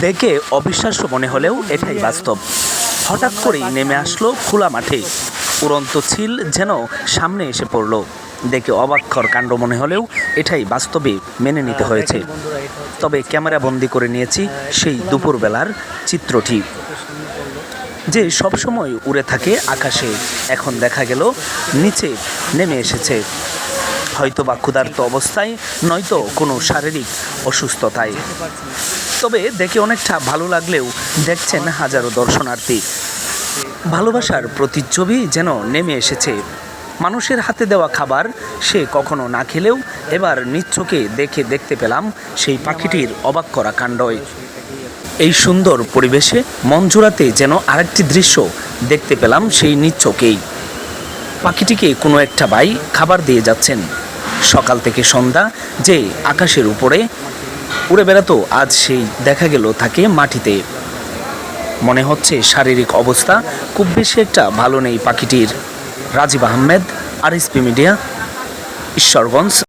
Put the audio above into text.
দেখে অবিশ্বাস্য মনে হলেও এটাই বাস্তব। হঠাৎ করেই নেমে আসলো খোলা মাঠে। উড়ন্ত ছিল যেন সামনে এসে পড়ল। দেখে অবাক্ষর কাণ্ড মনে হলেও এটাই বাস্তবে মেনে নিতে হয়েছে। তবে ক্যামেরা বন্দি করে নিয়েছি সেই দুপুরবেলার চিত্রটি। যে সবসময় উড়ে থাকে আকাশে, এখন দেখা গেল নিচে নেমে এসেছে। হয়তো বা ক্ষুধার্ত অবস্থায়, নয়তো কোনো শারীরিক অসুস্থতায়। তবে দেখে অনেকটা ভালো লাগলেও দেখছেন হাজারো দর্শনার্থী। ভালোবাসার প্রতিচ্ছবি যেন নেমে এসেছে। মানুষের হাতে দেওয়া খাবার সে কখনো না খেলেও এবার নিচ্ছকে দেখে দেখতে পেলাম সেই পাখিটির অবাক করা কাণ্ডই। এই সুন্দর পরিবেশে জোড়াতে যেন আরেকটি দৃশ্য দেখতে পেলাম সেই নিচ্ছকেই পাখিটিকে কোনো একটা বাই খাবার দিয়ে যাচ্ছেন। সকাল থেকে সন্ধ্যা, যে আকাশের উপরে উড়ে বেড়াতো, আজ সেই দেখা গেল তাকে মাটিতে। মনে হচ্ছে শারীরিক অবস্থা খুব বেশি একটা ভালো নেই পাখিটির। রাজীব আহমেদ আর মিডিয়া, ঈশ্বরগঞ্জ।